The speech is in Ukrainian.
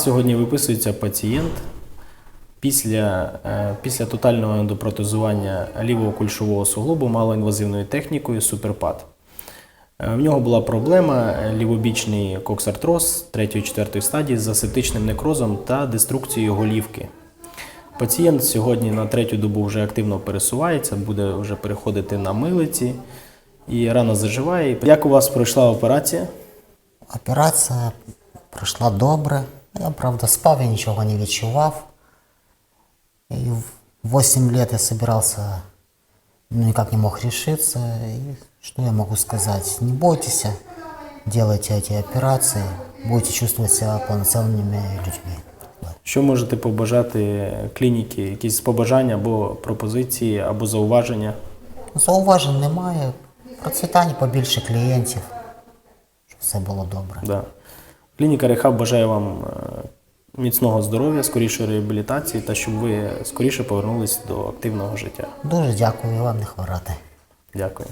Сьогодні виписується пацієнт після, е, після тотального ендопротезування лівого кульшового суглобу малоінвазивною технікою суперпад. Е, В нього була проблема е, лівобічний коксартроз 3-4 стадії з асептичним некрозом та деструкцією голівки. Пацієнт сьогодні на третю добу вже активно пересувається, буде вже переходити на милиці і рано заживає. Як у вас пройшла операція? Операція пройшла добре. Я, правда, спав, я нічого не відчував. І в 8 лет я собирался, ну, никак не мог решиться. И что я могу сказать? Не бойтесь, делайте эти операции, будете чувствовать себя полноценными людьми. Що можете побажати клініки? Якісь побажання або пропозиції, або зауваження? Зауважень немає. Процвітання побільше клієнтів, щоб все було добре. Да. Клініка Рехаб бажає вам е, міцного здоров'я, скорішої реабілітації та щоб ви скоріше повернулись до активного життя. Дуже дякую вам не хворати. Дякую.